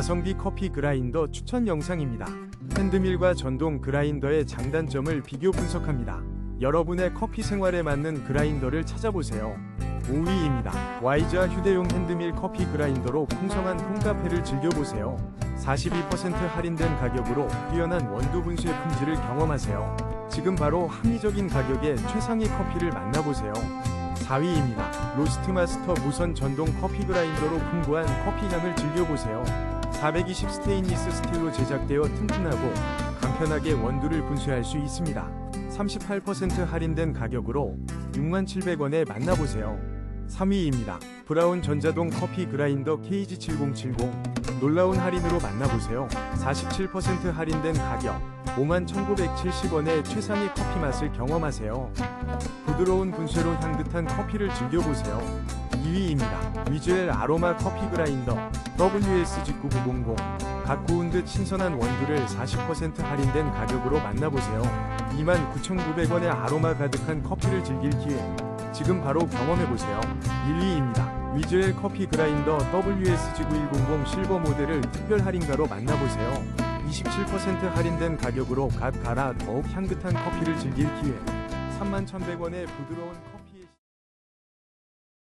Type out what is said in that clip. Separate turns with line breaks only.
가성비 커피 그라인더 추천 영상입니다. 핸드밀과 전동 그라인더의 장단점을 비교 분석합니다. 여러분의 커피 생활에 맞는 그라인더를 찾아보세요. 5위입니다. 와이자 휴대용 핸드밀 커피 그라인더로 풍성한 홈카페를 즐겨보세요. 42% 할인된 가격으로 뛰어난 원두 분수의 품질을 경험하세요. 지금 바로 합리적인 가격에 최상의 커피를 만나보세요. 4위입니다. 로스트마스터 무선 전동 커피 그라인더로 풍부한 커피 향을 즐겨보세요. 420 스테인리스 스틸로 제작되어 튼튼하고 간편하게 원두를 분쇄할 수 있습니다. 38% 할인된 가격으로 67,000원에 만나보세요. 3위입니다. 브라운 전자동 커피 그라인더 KG7070 놀라운 할인으로 만나보세요. 47% 할인된 가격 51,970원의 최상의 커피 맛을 경험하세요. 부드러운 분쇄로 향긋한 커피를 즐겨보세요. 2위입니다. 위즈웰 아로마 커피 그라인더 WSG9900 각 구운 듯 신선한 원두를 40% 할인된 가격으로 만나보세요. 29,900원의 아로마 가득한 커피를 즐길 기회 지금 바로 경험해보세요. 1위입니다. 위즈웰 커피 그라인더 WSG9100 실버 모델을 특별 할인가로 만나보세요. 27% 할인된 가격으로 갓 갈아 더욱 향긋한 커피를 즐길 기회 31,100원의 부드러운 커피